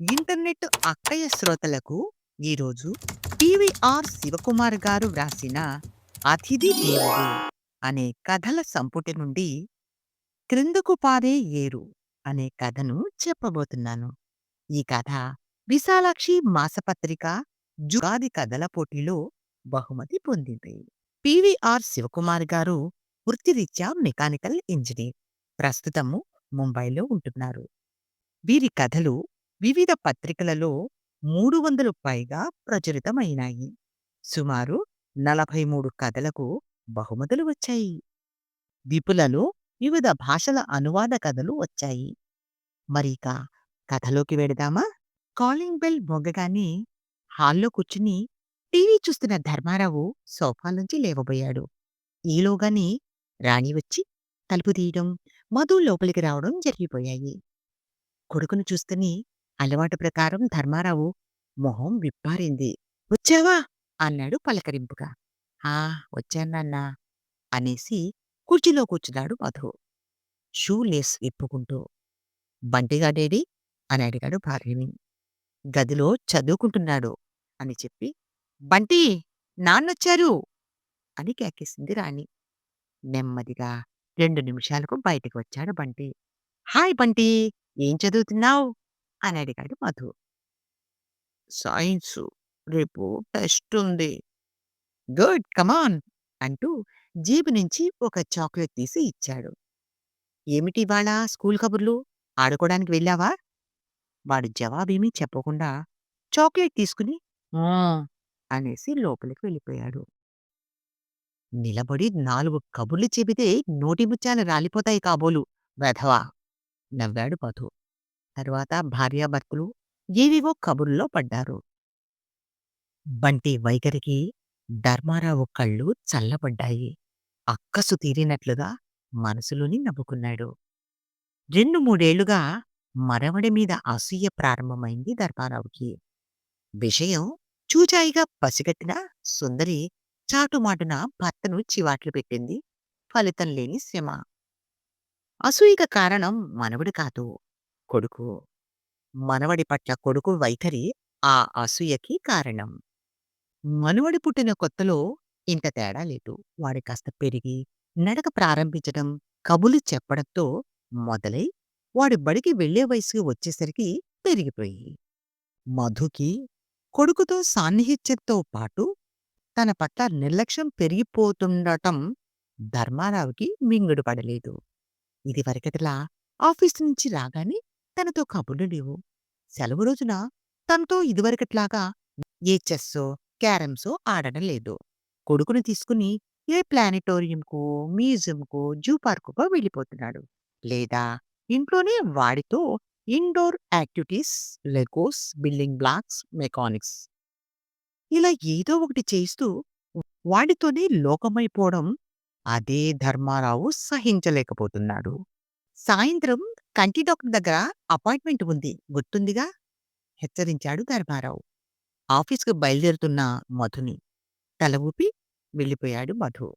Internet అక్కయ్య శ్రోతలకు ఈరోజు టీవీఆర్ శివకుమార్ గారు వ్రాసిన అతిథి దేవుడు అనే కథల సంపుటి నుండి క్రిందకు పారే ఏరు అనే కథను చెప్పబోతున్నాను. ఈ కథ విశాలాక్షి మాసపత్రిక జుగాది కథల పోటీలో బహుమతి పొందింది. పివిఆర్ శివకుమార్ గారు వృత్తిరీత్యా మెకానికల్ ఇంజనీర్. ప్రస్తుతము ముంబైలో ఉంటున్నారు. వీరి కథలు వివిధ పత్రికలలో మూడు వందలు పైగా ప్రచురితమైనాయి. సుమారు నలభై మూడు కథలకు బహుమతులు వచ్చాయి. విపులలో వివిధ భాషల అనువాద కథలు వచ్చాయి. మరిక కథలోకి వెడదామా? కాలింగ్ బెల్ మొగ్గగానే హాల్లో కూర్చుని టీవీ చూస్తున్న ధర్మారావు సోఫా నుంచి లేవబోయాడు. ఈలోగానే రాణి వచ్చి తలుపు తీయడం మధు లోపలికి రావడం జరిగిపోయాయి. కొడుకును చూస్తూనే అలవాటు ప్రకారం ధర్మారావు మొహం విప్పారింది. వచ్చావా? అన్నాడు పలకరింపుగా. ఆ వచ్చానన్నా అనేసి కుర్చీలో కూర్చున్నాడు మధు. షూ లేస్ విప్పుకుంటూ బంటిగాడేడి అని అడిగాడు భార్యని. గదిలో చదువుకుంటున్నాడు అని చెప్పి బంటి నాన్నొచ్చారు అని కేకేసింది రాణి. నెమ్మదిగా రెండు నిమిషాలకు బయటకు వచ్చాడు బంటి. హాయ్ బంటి ఏం చదువుతున్నావు? అని అడిగాడు మధు. సైన్స్ రేపు టెస్ట్ ఉంది. గుడ్ కమాన్ అంటూ జేబు నుంచి ఒక చాక్లెట్ తీసి ఇచ్చాడు. ఏమిటి ఇవాళ స్కూల్ కబుర్లు? ఆడుకోవడానికి వెళ్ళావా? వాడు జవాబేమీ చెప్పకుండా చాక్లెట్ తీసుకుని "ఆ" అనేసి లోపలికి వెళ్ళిపోయాడు. నిలబడి నాలుగు కబుర్లు చెబితే నోటి ముత్యాలు రాలిపోతాయి కాబోలు వెధవా! నవ్వాడు మధు. తరువాత భార్యాభర్తలు ఏవేవో కబుర్లో పడ్డారు. బంటి వైఖరికి ధర్మారావు కళ్ళు చల్లబడ్డాయి. అక్కసు తీరినట్లుగా మనసులోని నవ్వుకున్నాడు. రెండు మూడేళ్ళుగా మరవడి మీద అసూయ ప్రారంభమైంది ధర్మారావుకి. విషయం చూచాయిగా పసిగట్టిన సుందరి చాటుమాటున భర్తను చివాట్లు పెట్టింది. ఫలితం లేని శ్రమ. అసూయక కారణం మనవడు కాదు. కొడుకు మనవడి పట్ల కొడుకు వైఖరి ఆ అసూయకి కారణం. మనవడి పుట్టిన కొత్తలో ఇంత తేడా లేదు. వాడి కాస్త పెరిగి నడక ప్రారంభించడం కబులు చెప్పడంతో మొదలై వాడి బడికి వెళ్ళే వయసుకి వచ్చేసరికి పెరిగిపోయి. మధుకి కొడుకుతో సాన్నిహిత్యంతో పాటు తన పట్ల నిర్లక్ష్యం పెరిగిపోతుండటం ధర్మారావుకి మింగుడు పడలేదు ఇదివరకటిలా ఆఫీసు నుంచి రాగానే తనతో కబుర్లు లేవు సెలవు రోజున తనతో ఇదివరకట్లాగా ఏ చెస్సో క్యారమ్సో ఆడడం లేదు. కొడుకుని తీసుకుని ఏ ప్లానిటోరియంకో మ్యూజియంకో జూ పార్కుకో వెళ్ళిపోతున్నాడు. లేదా ఇంట్లోనే వాడితో indoor activities Legos building blocks mechanics ఇలా ఏదో ఒకటి చేస్తూ వాడితోనే లోకమైపోవడం అదే ధర్మారావు సహించలేకపోతున్నాడు. సాయంత్రం కంటి డాక్టర్ దగ్గర అపాయింట్మెంట్ ఉంది. గుర్తుందిగా? హెచ్చరించాడు ధర్మారావు. ఆఫీస్కు బయలుదేరుతున్న మధుని. తల ఊపి వెళ్ళిపోయాడు మధు.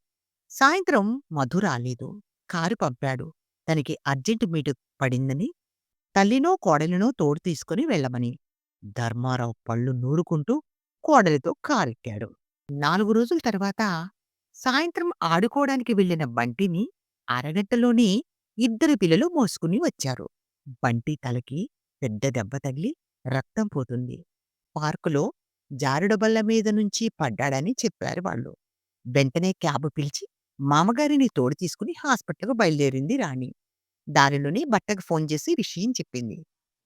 సాయంత్రం మధు రాలేదు. కారు పంపాడు. తనకి అర్జెంటు మీటు పడిందని తల్లినో కోడలినో తోడు తీసుకుని వెళ్ళమని. ధర్మారావు పళ్ళు నూరుకుంటూ కోడలితో కారెక్కాడు. నాలుగు రోజుల తర్వాత సాయంత్రం ఆడుకోవడానికి వెళ్ళిన బంటిని అరగంటలోనే ఇద్దరు పిల్లలు మోసుకుని వచ్చారు. బంటి తలకి పెద్ద దెబ్బ తగిలి రక్తం పోతుంది. పార్కులో జారుడబల్ల మీద నుంచి పడ్డాడని చెప్పారు వాళ్ళు. వెంటనే క్యాబ్ పిలిచి మామగారిని తోడు తీసుకుని హాస్పిటల్కు బయలుదేరింది రాణి. దారిలోనే భర్తకు ఫోన్ చేసి విషయం చెప్పింది.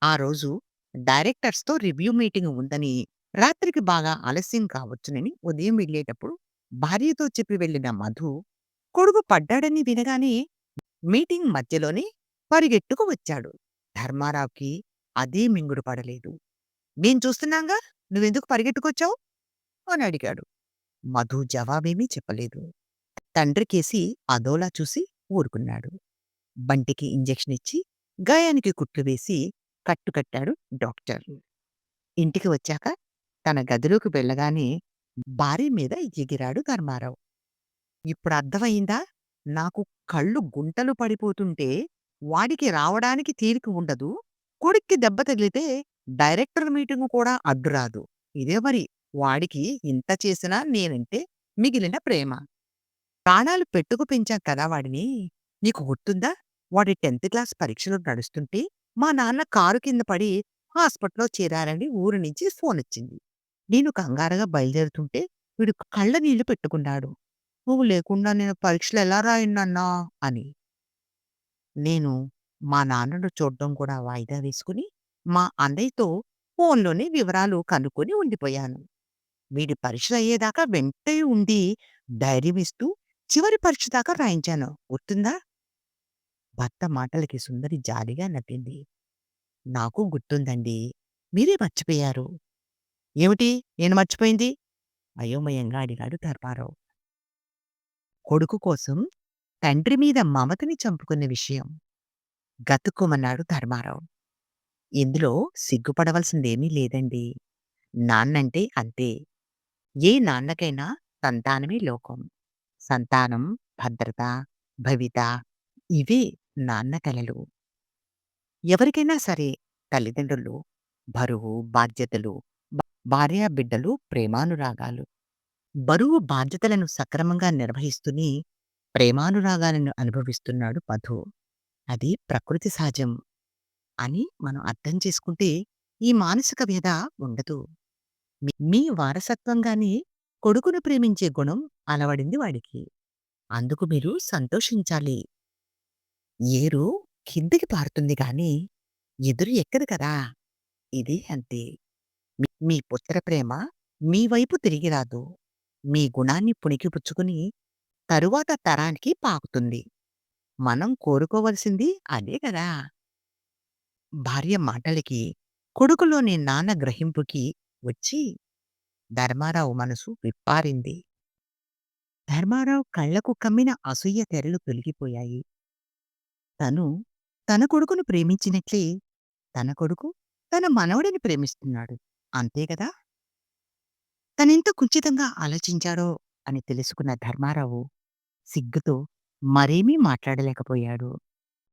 ఆ రోజు డైరెక్టర్స్తో రివ్యూ మీటింగ్ ఉందని రాత్రికి బాగా ఆలస్యం కావచ్చునని ఉదయం వెళ్ళేటప్పుడు భార్యతో చెప్పి వెళ్ళిన మధు కొడుకు పడ్డాడని వినగానే మీటింగ్ మధ్యలోనే పరిగెట్టుకు వచ్చాడు. ధర్మారావుకి అదే మింగుడు పడలేదు. నేను చూస్తున్నాగా? నువ్వెందుకు పరిగెట్టుకొచ్చావు? అని అడిగాడు. మధు జవాబేమీ చెప్పలేదు. తండ్రికేసి అదోలా చూసి ఊరుకున్నాడు. బంటికి ఇంజెక్షన్ ఇచ్చి గాయానికి కుట్లు వేసి కట్టుకట్టాడు డాక్టర్. ఇంటికి వచ్చాక తన గదిలోకి వెళ్ళగానే భార్య మీద ఎగిరాడు ధర్మారావు. ఇప్పుడు అర్థమైందా నాకు కళ్ళు గుంటలు పడిపోతుంటే వాడికి రావడానికి తీరిక ఉండదు కొడుక్కి దెబ్బ తగిలితే డైరెక్టర్ మీటింగ్ కూడా అడ్డురాదు. ఇదే మరి వాడికి ఇంత చేసినా నేనంటే మిగిలిన ప్రేమ. ప్రాణాలు పెట్టుకు పెంచాం కదా వాడిని. నీకు గుర్తుందా? వాడి 10థ్ క్లాస్ పరీక్షలు నడుస్తుంటే మా నాన్న కారు కింద పడి హాస్పిటల్‌లో చేరారని ఊరు నుంచి ఫోనొచ్చింది. నేను కంగారుగా బయలుదేరుతుంటే వీడు కళ్ళ నీళ్ళు పెట్టుకున్నాడు. "నువ్వు లేకుండా నేను పరీక్షలు ఎలా రాయను అని. నేను మా నాన్నను చూడ్డం కూడా వాయిదా వేసుకుని, మా అన్నయ్యతో ఫోన్‌లోనే వివరాలు కనుక్కొని ఉండిపోయాను. వీడి పరీక్షలయ్యేదాకా వెంటే ఉండి ధైర్యం ఇస్తూ చివరి పరీక్ష దాకా రాయించాను. గుర్తుందా? భర్త మాటలకి సుందరి జాలిగా నవ్వింది. నాకు గుర్తుందండి. మీరే మర్చిపోయారు. ఏమిటి నేను మర్చిపోయింది? అయోమయంగా అడిగాడు ధర్మారావు. కొడుకు కోసం తండ్రి మీద మమతని చంపుకున్న విషయం. గతుక్కుమన్నాడు ధర్మారావు. ఇందులో సిగ్గుపడవలసిందేమీ లేదండి. నాన్నంటే అంతే. ఏ నాన్నకైనా సంతానమే లోకం. సంతానం, భద్రత, భవిత ఇవే నాన్న కలలు. ఎవరికైనా సరే తల్లిదండ్రులు బరువు, బాధ్యతలు, భ భార్యాబిడ్డలు ప్రేమానురాగాలు. బరువు బాధ్యతలను సక్రమంగా నిర్వహిస్తూనే ప్రేమానురాగాలను అనుభవిస్తున్నాడు మధు. అది ప్రకృతి సహజం అని మనం అర్థం చేసుకుంటే ఈ మానసిక వ్యధ ఉండదు. మీ మీ వారసత్వంగానే కొడుకును ప్రేమించే గుణం అలవడింది వాడికి. అందుకు మీరు సంతోషించాలి. ఏరు కిందికి పారుతుంది గానీ ఎదురు ఎక్కదు కదా! ఇది అంతే. మీ మీ పుత్ర ప్రేమ మీ వైపు తిరిగి రాదు. మీ గుణాన్ని పుణికిపుచ్చుకుని తరువాత తరానికి పాకుతుంది. మనం కోరుకోవలసింది అదే కదా! భార్య మాటలకి, కొడుకులోని నాన్న గ్రహింపుకి వచ్చి ధర్మారావు మనసు విప్పారింది. ధర్మారావు కళ్ళకు కమ్మిన అసూయ తెరలు తొలగిపోయాయి. తను తన కొడుకును ప్రేమించినట్లే తన కొడుకు తన మనవడిని ప్రేమిస్తున్నాడు. అంతే గదా! తనెంత కుంచితంగా ఆలోచించాడో అని తెలుసుకున్న ధర్మారావు సిగ్గుతో మరేమీ మాట్లాడలేకపోయాడు.